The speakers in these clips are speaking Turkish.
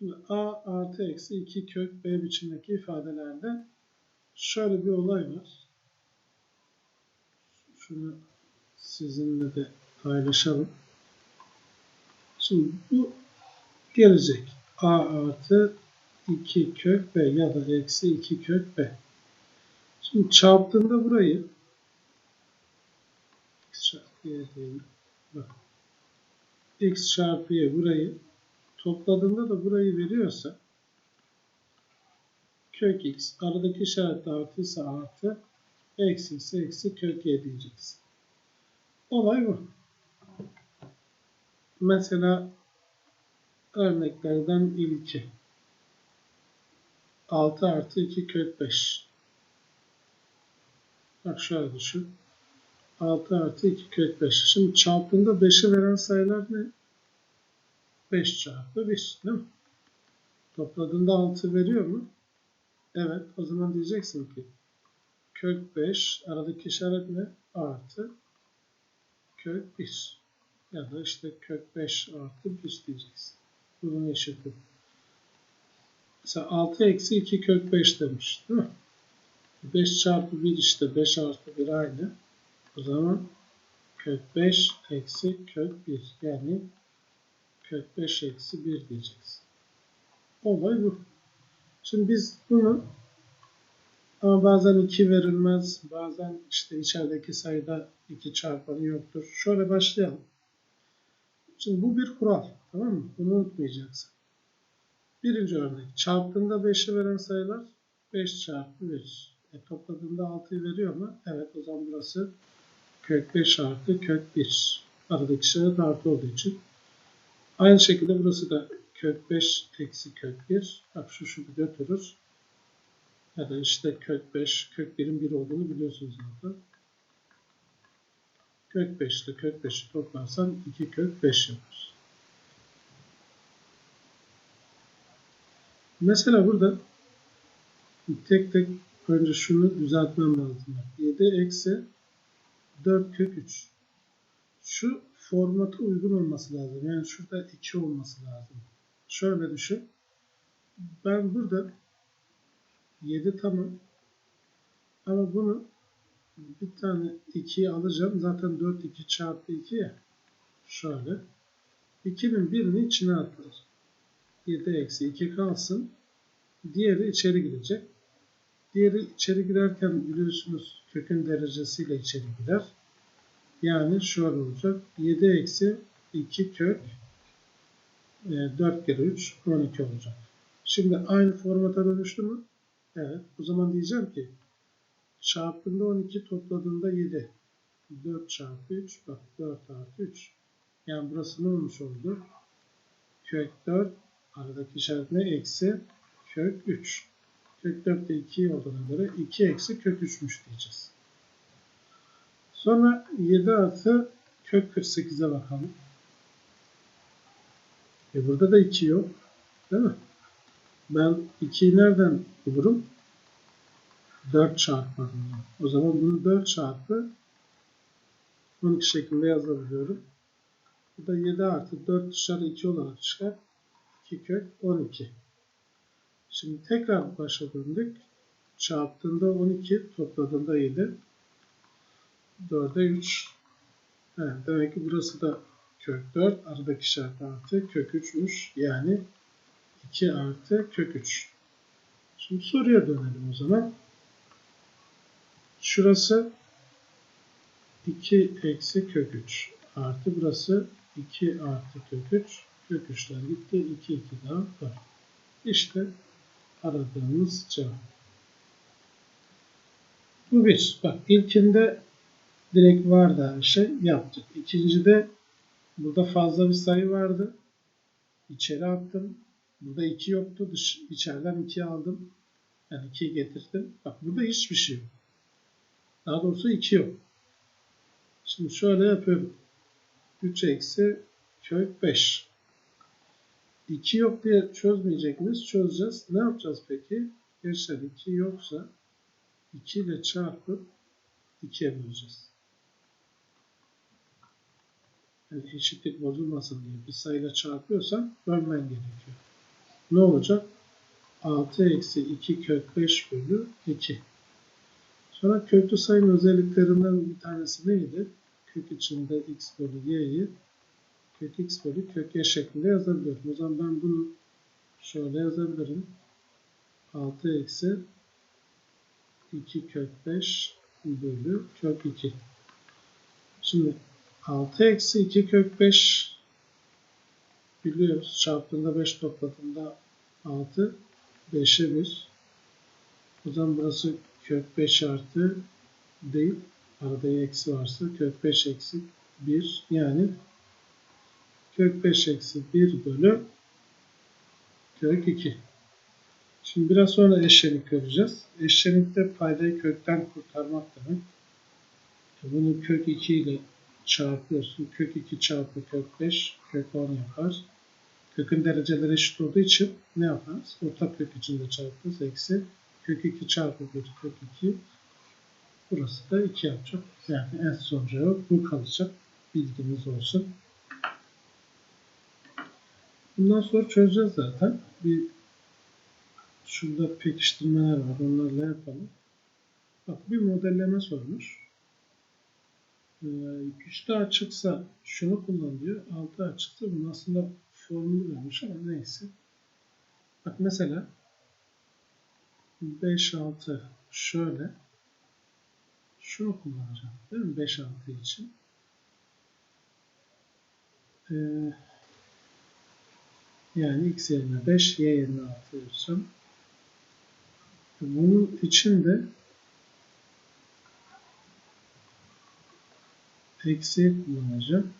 Şimdi a artı eksi 2 kök b biçimdeki ifadelerde şöyle bir olay var. Şunu sizinle de paylaşalım. Şimdi bu gelecek. a artı 2 kök b ya da eksi 2 kök b. Şimdi çarptığında burayı x çarpı y diyelim. Bak. x çarpı y burayı topladığında da burayı veriyorsa kök x aradaki işaret artıysa artı eksi ise eksi kök y diyeceğiz. Olay bu. Mesela örneklerden ilki 6 artı 2 kök 5 Bak şöyle düşün. 6 artı 2 kök 5. Şimdi çarptığında 5'i veren sayılar ne? 5 çarpı 1 değil mi? Topladığında 6 veriyor mu? Evet. O zaman diyeceksin ki kök 5 aradaki işaret ne? Artı kök 1. Ya da işte kök 5 artı 1 diyeceksin. Bunun eşiti. Mesela 6 eksi 2 kök 5 demiş. Değil mi? 5 çarpı 1 işte 5 artı 1 aynı. O zaman kök 5 eksi kök 1 yani kök 5 eksi 1 diyeceğiz. Olay bu. Şimdi biz bunu ama bazen 2 verilmez. Bazen işte içerideki sayıda 2 çarpanı yoktur. Şöyle başlayalım. Şimdi bu bir kural. Tamam mı? Bunu unutmayacaksın. Birinci örnek. Çarptığında 5'i veren sayılar 5 çarpı 1. E, topladığında 6'yı veriyor mu? Evet o zaman burası kök 5 artı kök 1. Aradaki işaret artı olduğu için. Aynı şekilde burası da kök 5 eksi kök 1. Bak şu şu götürür. Ya da işte kök 5, kök 1'in 1 olduğunu biliyorsunuz zaten. Kök 5 ile kök 5'i toplarsan 2 kök 5 yapar. Mesela burada tek tek önce şunu düzeltmem lazım. 7 eksi 4 kök 3. Şu formata uygun olması lazım. Yani şurada 2 olması lazım. Şöyle düşün. Ben burada 7 tamam. Ama bunu bir tane 2'yi alacağım. Zaten 4 2 çarpı 2 ya. Şöyle. 2'nin birini içine atılır. 7 eksi 2 kalsın. Diğeri içeri girecek. Diğeri içeri girerken biliyorsunuz kökün derecesiyle içeri girer. Yani şöyle olacak. 7 eksi 2 kök 4 kere 3 12 olacak. Şimdi aynı formata dönüştü mü? Evet. O zaman diyeceğim ki çarptığında 12 topladığında 7. 4 çarpı 3 bak 4 artı 3. Yani burası ne olmuş oldu? Kök 4 aradaki işaret ne? Eksi kök 3. Kök 4 de 2 olduğuna göre 2 eksi kök 3'müş diyeceğiz. Sonra 7 artı kök 48'e bakalım. E burada da 2 yok. Değil mi? Ben 2'yi nereden bulurum? 4 çarpı. O zaman bunu 4 çarpı 12 şeklinde yazabiliyorum. Bu da 7 artı 4 dışarı 2 olarak çıkar. 2 kök 12. Şimdi tekrar başa döndük. Çarptığında 12, topladığında 7. 4'e 3. Evet, demek ki burası da kök 4. Aradaki işaret artı kök 3'müş. Yani 2 artı kök 3. Şimdi soruya dönelim o zaman. Şurası 2 eksi kök 3 artı burası 2 artı kök 3 kök 3'ler gitti 2 2 daha var. İşte aradığımız cevap. Bu bir. Bak ilkinde direkt vardı her şey yaptık. İkincide burada fazla bir sayı vardı. İçeri attım. Burada 2 yoktu. Dış, içeriden 2 aldım. Yani 2'yi getirdim. Bak burada hiçbir şey yok. Daha doğrusu 2 yok. Şimdi şöyle yapıyorum. 3 eksi kök 5. 2 yok diye çözmeyecek miyiz? Çözeceğiz. Ne yapacağız peki? Gençler 2 yoksa 2 ile çarpıp 2'ye böleceğiz. Yani eşitlik bozulmasın diye bir sayıyla çarpıyorsan bölmen gerekiyor. ne olacak? 6 eksi 2 kök 5 bölü 2. Sonra köklü sayının özelliklerinden bir tanesi neydi? Kök içinde x bölü y'yi kök x bölü kök y şeklinde yazabiliyorum. O zaman ben bunu şöyle yazabilirim. 6 eksi 2 kök 5 bölü kök 2. Şimdi 6 eksi 2 kök 5 biliyoruz. Çarptığında 5 topladığında 6 5'e 1. O zaman burası kök 5 artı değil. Arada eksi varsa kök 5 eksi 1 yani kök 5 eksi 1 bölü kök 2. Şimdi biraz sonra eşlenik göreceğiz. Eşlenikte paydayı kökten kurtarmak demek. Bunu kök 2 ile çarpıyorsun. Kök 2 çarpı kök 5 kök 10 yapar. Kökün dereceleri eşit olduğu için ne yaparız? Ortak kök içinde çarpıyoruz. Eksi kök 2 çarpı 1 kök 2 burası da 2 yapacak. Yani en son cevap bu kalacak. Bilginiz olsun. Bundan sonra çözeceğiz zaten. Bir şurada pekiştirmeler var. Onlarla yapalım. Bak bir modelleme sormuş. Ee, güçlü açıksa şunu kullan diyor. Altı açıksa bunun aslında formülü vermiş ama neyse. Bak mesela 5 6 şöyle şunu kullanacağım. Değil mi? 5 6 için. Ee, yani x yerine 5, y yerine 6 yazacağım. Bunun için de eksi kullanacağım.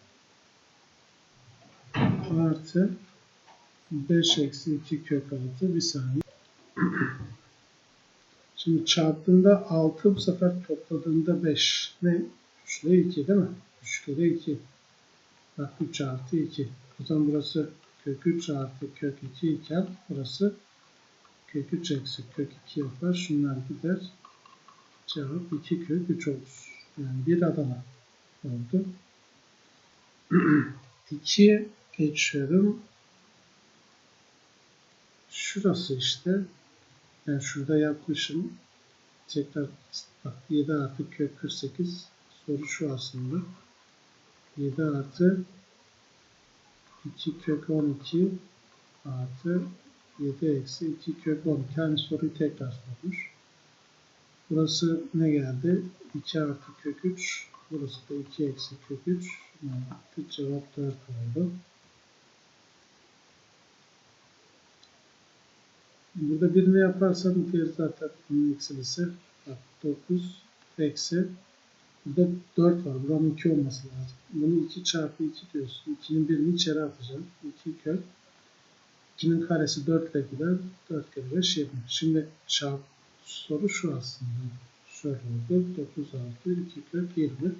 Artı 5 eksi 2 kök 6 bir saniye. Şimdi çarptığında 6 bu sefer topladığında 5 ne? 3 ile 2 değil mi? 3 kere 2. Bak 3 artı 2. O zaman burası kök 3 artı kök 2 iken burası kök 3 eksi kök 2 yapar. Şunlar gider. Cevap 2 kök 3 olur. Yani bir Adana oldu. 2'ye geçiyorum. Şurası işte. Yani şurada yapmışım. Tekrar bak 7 artı kök 48 soru şu aslında. 7 artı 2 kök 12 artı 7 eksi 2 kök 12. Aynı soruyu tekrar sormuş. Burası ne geldi? 2 artı kök 3. Burası da 2 eksi kök 3. Yani cevap 4 oldu. Burada birini yaparsam diğer zaten bunun eksilisi. Bak 9 eksi Burada 4 var. Buranın 2 olması lazım. Bunu 2 çarpı 2 diyorsun. 2'nin birini içeri atacağım. 2 kök. 2'nin karesi 4 ile gider. 4 kere 5 20. Şimdi çarp soru şu aslında. Şöyle oldu. 9 artı 2 kök 20.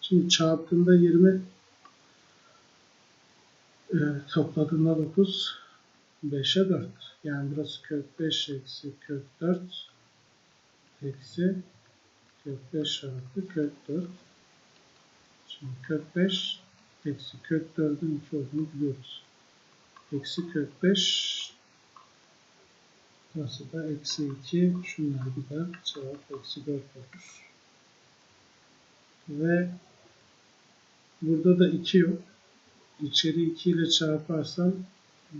Şimdi çarptığında 20 e, topladığında 9 5'e 4. Yani burası kök 5 eksi kök 4 eksi kök 5 artı kök 4. Şimdi kök 5 eksi kök 4'ün 2 olduğunu biliyoruz. Eksi kök 5 burası da eksi 2 şunlar gider. Cevap eksi 4 olur. Ve burada da 2 yok. İçeri 2 ile çarparsam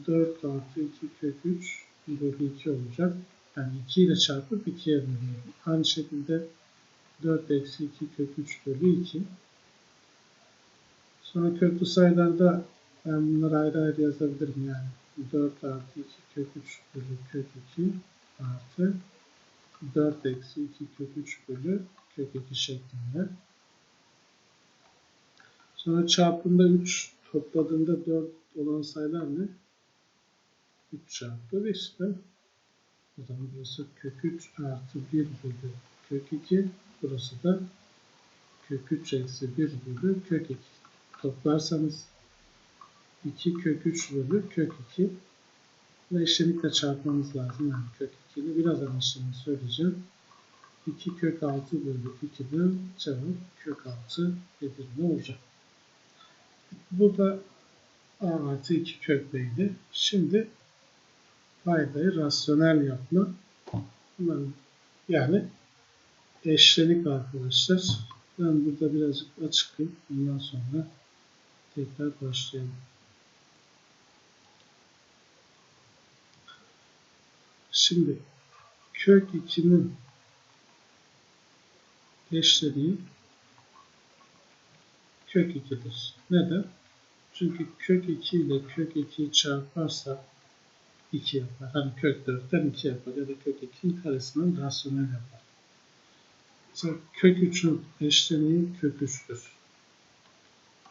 4 artı 2 kök 3 bölü 2 olacak. Yani 2 ile çarpıp 2'ye bölüyorum. Aynı şekilde 4 eksi 2 kök 3 bölü 2. Sonra köklü sayılarda ben bunları ayrı ayrı yazabilirim yani. 4 artı 2 kök 3 bölü kök 2 artı 4 eksi 2 kök 3 bölü kök 2 şeklinde. Sonra çarpımda 3 topladığında 4 olan sayılar ne? 3 çarpı 5 değil mi? O zaman burası kök 3 artı 1 bölü kök 2. Burası da kök 3 eksi 1 bölü kök 2. Toplarsanız 2 kök 3 bölü kök 2 ve eşlenikle çarpmamız lazım. Yani kök 2 ile birazdan eşleniği söyleyeceğim. 2 kök 6 bölü 2'den cevap kök 6 Edirne olacak. Bu da a artı 2 kök b'ydi. Şimdi paydayı rasyonel yapma. Yani eşlenik arkadaşlar. Ben burada birazcık açıklayayım. Ondan sonra tekrar başlayalım. Şimdi kök 2'nin eşleniği kök 2'dir. Neden? Çünkü kök 2 ile kök 2'yi çarparsa 2 yapar. Hani kök 4'ten 2 yapar ya da kök 2'nin karesinin rasyonel yapar. Mesela kök 3'ün eşleniği kök 3'tür.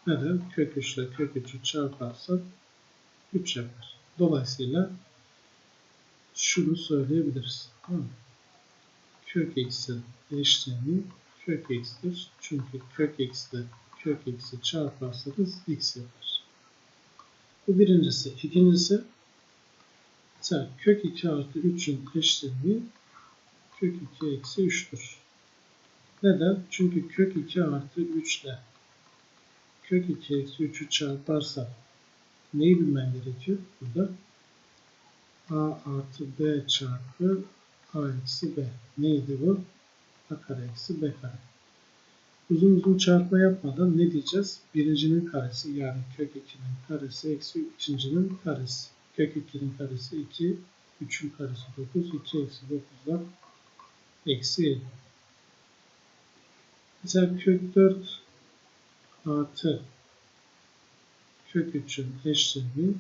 Neden? Kök 3 ile kök 3'ü çarparsak 3 yapar. Dolayısıyla şunu söyleyebiliriz. Kök x'in eşleniği kök x'tir. Çünkü kök ile kök x'i çarparsanız x yapar. Bu birincisi. İkincisi mesela kök 2 artı 3'ün eşleniği kök 2 eksi 3'tür. Neden? Çünkü kök 2 artı 3 ile kök 2 eksi 3'ü çarparsa neyi bilmen gerekiyor burada? A artı b çarpı a eksi b. Neydi bu? a kare eksi b kare. Uzun uzun çarpma yapmadan ne diyeceğiz? Birincinin karesi yani kök 2'nin karesi eksi ikincinin karesi. Kök 2'nin karesi 2, 3'ün karesi 9, 2 eksi 9'dan eksi 7. Mesela kök 4 artı kök 3'ün eşleniği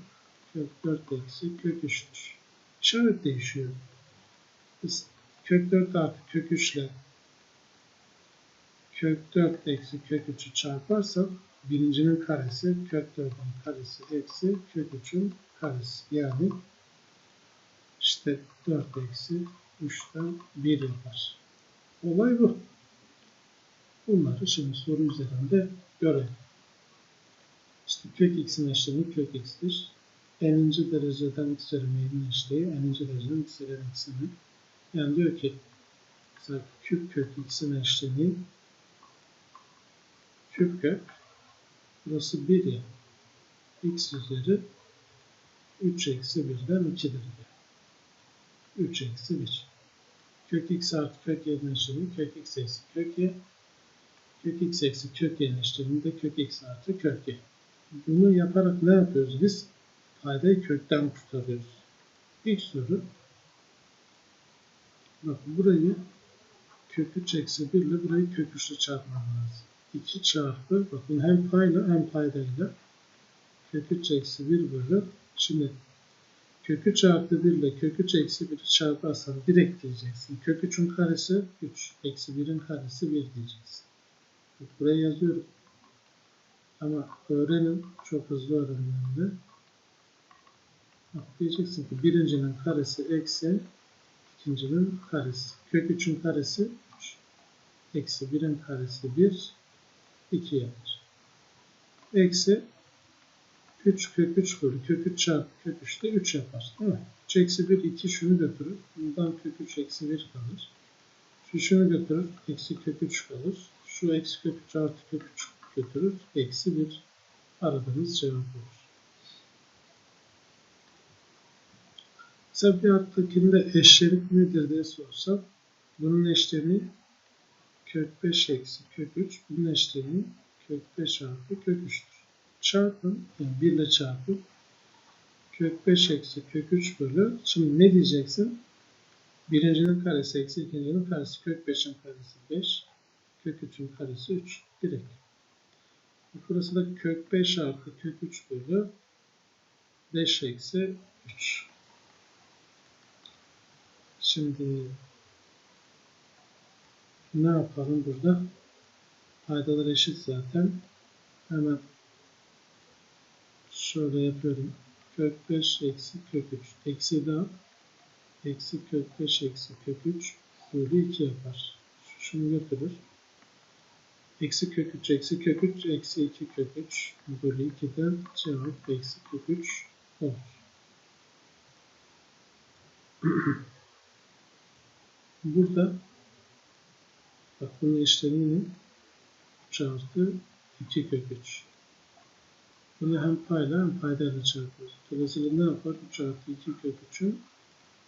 kök 4 eksi kök 3'tür. İşaret değişiyor. Biz kök 4 artı kök 3 ile kök 4 eksi kök 3'ü çarparsak birincinin karesi kök 4'ün karesi eksi kök 3'ün karesi. Yani işte 4 eksi 3'ten 1 yapar. Olay bu. Bunları şimdi soru üzerinde görelim. İşte kök x'in eşlemi kök x'tir. N'inci dereceden x üzeri m'nin eşliği n'inci dereceden x üzeri. Yani diyor ki mesela küp kök x'in eşlemi küp kök burası 1 ya x üzeri 3 eksi 1'den 2'dir diyor. 3 eksi 1. Kök x artı kök y'nin eşlemi kök x eksi kök y. Kök x eksi kök y'nin eşleminde kök x artı kök y. Bunu yaparak ne yapıyoruz biz? Paydayı kökten kurtarıyoruz. İlk soru bakın burayı kök 3 eksi 1 ile burayı kök 3 ile çarpmam lazım. 2 çarpı bakın hem payla hem paydayla kök 3 eksi 1 bölü şimdi kök 3 artı 1 ile kök 3 eksi 1'i çarparsan direkt diyeceksin. Kök 3'ün karesi 3 eksi 1'in karesi 1 diyeceksin. Buraya yazıyorum. Ama öğrenin çok hızlı öğrenmemde. Diyeceksin ki birincinin karesi eksi ikincinin karesi. Kök 3'ün karesi 3. Eksi 1'in karesi 1. 2 yapar. Eksi 3 kök 3 bölü kök 3 çarpı kök 3 de 3 yapar. Değil mi? 3 eksi 1 2 şunu götürür. Bundan kök 3 eksi 1 kalır. Şu şunu götürür. Eksi kök 3 kalır. Şu eksi kök 3 artı kök 3 götürür. Eksi 1 aradığımız cevap olur. Mesela bir alttakinde eşlenik nedir diye sorsam bunun eşleniği kök 5 eksi kök 3 bunun eşleniği kök 5 artı kök 3'tür. Çarpın yani 1 ile çarpın kök 5 eksi kök 3 bölü şimdi ne diyeceksin? Birincinin karesi eksi ikincinin karesi kök 5'in karesi 5 kök 3'ün karesi 3 direkt. Burası da kök 5 artı kök 3 bölü 5 eksi 3. Şimdi ne yapalım burada? Paydalar eşit zaten. Hemen şöyle yapıyorum. Kök 5 eksi kök 3. Eksi daha eksi kök 5 eksi kök 3 bölü 2 yapar. Şunu götürür. Eksi kök 3 eksi kök 3 eksi 2 kök 3 bölü 2'den cevap eksi kök 3 olur. Burada bak bunun işlemini 3 artı 2 kök 3. Bunu hem payla hem paydayla çarpıyoruz. Dolayısıyla ne yapar? 3 artı 2 kök 3'ün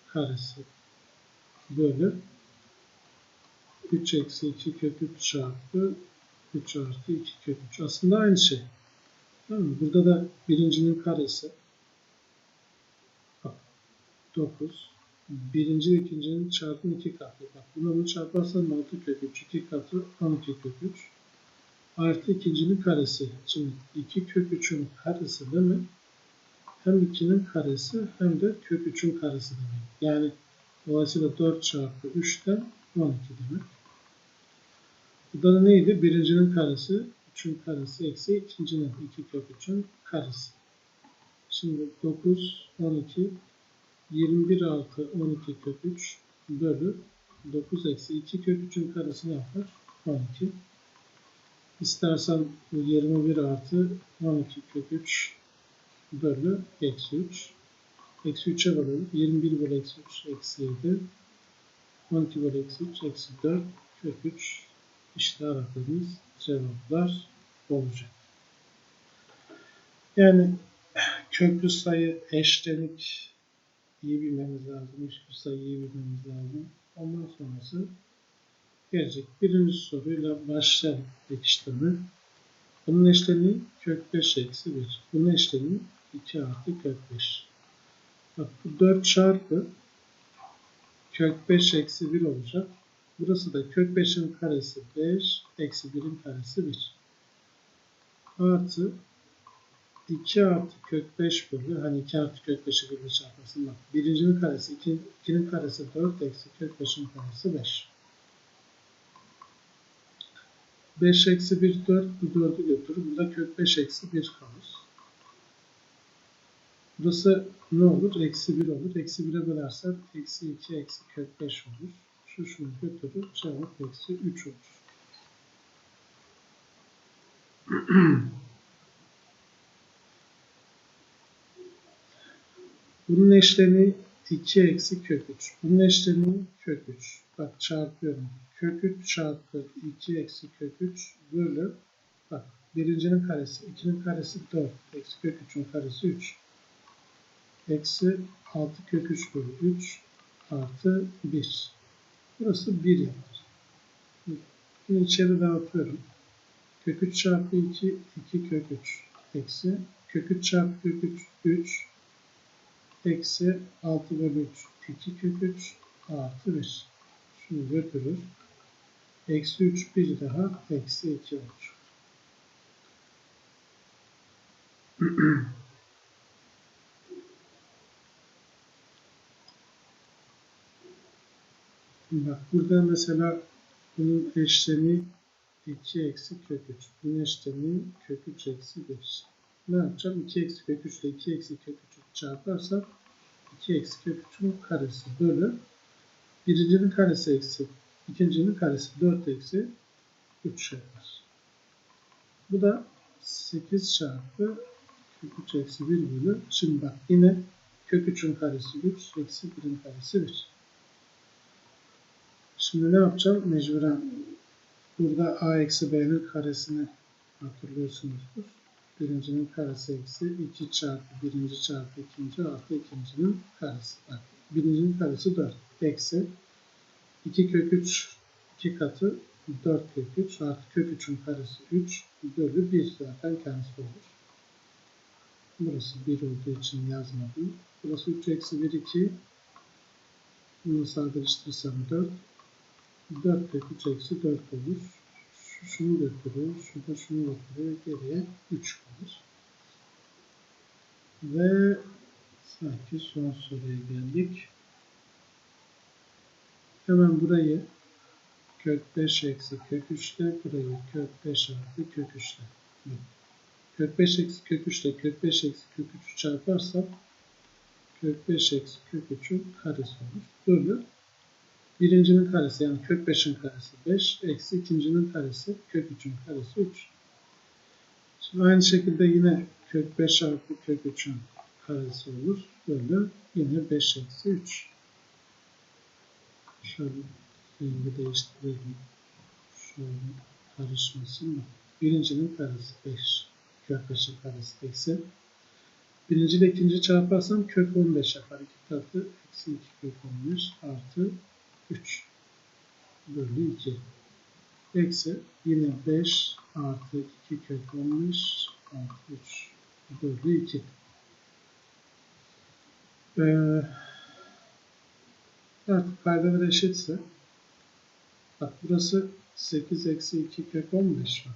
karesi bölü 3 eksi 2 kök 3 çarpı 3 artı 2 kök 3. Aslında aynı şey. Tamam mı? Burada da birincinin karesi. Bak 9. Birinci ve ikincinin çarpım 2 katı. Bak bunu çarparsan 6 kök 3. 2 katı 12 kök 3. Artı ikincinin karesi. Şimdi 2 kök 3'ün karesi demek hem 2'nin karesi hem de kök 3'ün karesi demek. Yani dolayısıyla 4 çarpı 3'ten 12 demek. Bu da neydi? Birincinin karesi, 3'ün karesi eksi ikincinin 2 kök 3'ün karesi. Şimdi 9, 12, 21 artı 12 kök 3 bölü 9 eksi 2 kök 3'ün karesi ne yapar? 12. İstersen bu 21 artı 12 kök 3 bölü eksi 3. Eksi 3'e bölelim. 21 bölü eksi 3 eksi 7. 12 bölü eksi 3 eksi 4 kök 3 işte aradığımız cevaplar olacak. Yani köklü sayı eşlenik iyi bilmemiz lazım. Hiçbir sayı iyi bilmemiz lazım. Ondan sonrası gelecek. Birinci soruyla başlayalım pekiştirme. Bunun eşleniği kök 5 eksi 1. Bunun eşleniği 2 artı kök 5. Bak bu 4 çarpı kök 5 eksi 1 olacak. Burası da kök 5'in karesi 5 eksi 1'in karesi 1. Artı 2 artı kök 5 bölü hani 2 artı kök 5'i 1 ile çarparsın bak. Birincinin karesi 2, 2'nin karesi 4 eksi kök 5'in karesi 5. 5 eksi 1 4 bu 4'ü götürür. Burada kök 5 eksi 1 kalır. Burası ne olur? Eksi 1 olur. Eksi 1'e bölersen eksi 2 eksi kök 5 olur. Şu şunu götürür. Cevap eksi 3 olur. Bunun eşlemi 2 eksi kök 3. Bunun eşlemi kök 3. Bak çarpıyorum. Kök 3 çarpı 2 eksi kök 3 bölü bak birincinin karesi 2'nin karesi 4 eksi kök 3'ün karesi 3 eksi 6 kök 3 bölü 3 artı 1. Burası 1 yapar. Bunu içeri dağıtıyorum. Kök 3 çarpı 2 2 kök 3 eksi kök 3 çarpı kök 3 3 eksi 6 bölü 3 2 kök 3 artı 1. Şunu götürür. Eksi 3 bir daha eksi 2 olur. Bak burada mesela bunun eşlemi 2 eksi kök 3. Bunun eşlemi kök 3 eksi 5. Ne yapacağım? 2 eksi kök 3 ile 2 eksi kök 3'ü çarparsam 2 eksi kök 3'ün karesi bölü birincinin karesi eksi ikincinin karesi 4 eksi 3 yapar. Bu da 8 çarpı kök 3 eksi 1 bölü. Şimdi bak yine kök 3'ün karesi 3 eksi 1'in karesi 1. Şimdi ne yapacağım? Mecburen burada a eksi b'nin karesini hatırlıyorsunuzdur. Birincinin karesi eksi 2 çarpı birinci çarpı ikinci artı ikincinin karesi. Birincinin karesi 4 eksi 2 kök 3 2 katı 4 kök 3 artı kök 3'ün karesi 3 bölü 1 zaten kendisi olur. Burası 1 olduğu için yazmadım. Burası 3 eksi 1 2 bunu sadeleştirirsem 4 4 kök 3 eksi 4 olur. Şu şunu götürüyor, şu da şunu götürüyor. Geriye 3 kalır. Ve sanki son soruya geldik. Hemen burayı kök 5 eksi kök 3 ile burayı kök 5 artı kök 3 ile. Kök 5 eksi kök 3 ile kök 5 eksi kök 3'ü çarparsam kök 5 eksi kök 3'ün karesi olur. Bölü birincinin karesi yani kök 5'in karesi 5 eksi ikincinin karesi kök 3'ün karesi 3. Şimdi aynı şekilde yine kök 5 artı kök 3'ün karesi olur. Bölü yine 5 eksi 3. Şöyle rengi değiştirelim. Şöyle karışmasın mı? Birincinin karesi 5. Kök 5'in karesi eksi. Birinci ile ikinci çarparsam kök 15 yapar. 2 katı eksi 2 kök 15 artı 3 bölü 2. Eksi yine 5 artı 2 kök 15 artı 3 bölü 2. Ee, artık paydalar eşitse bak burası 8 eksi 2 kök 15 var.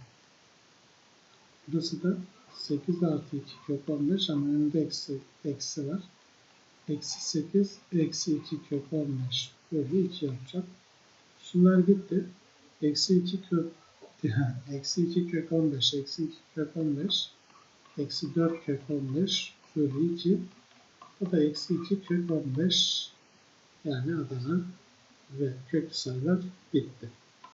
Burası da 8 artı 2 kök 15 ama önünde eksi, eksi var. Eksi 8 eksi 2 kök 15 bölü 2 yapacak. Şunlar gitti. Eksi 2 kök eksi 2 kök 15 eksi 2 kök 15 eksi 4 kök 15 bölü 2 o da eksi 2 kök 15 yani Adana ve kök sayılar bitti.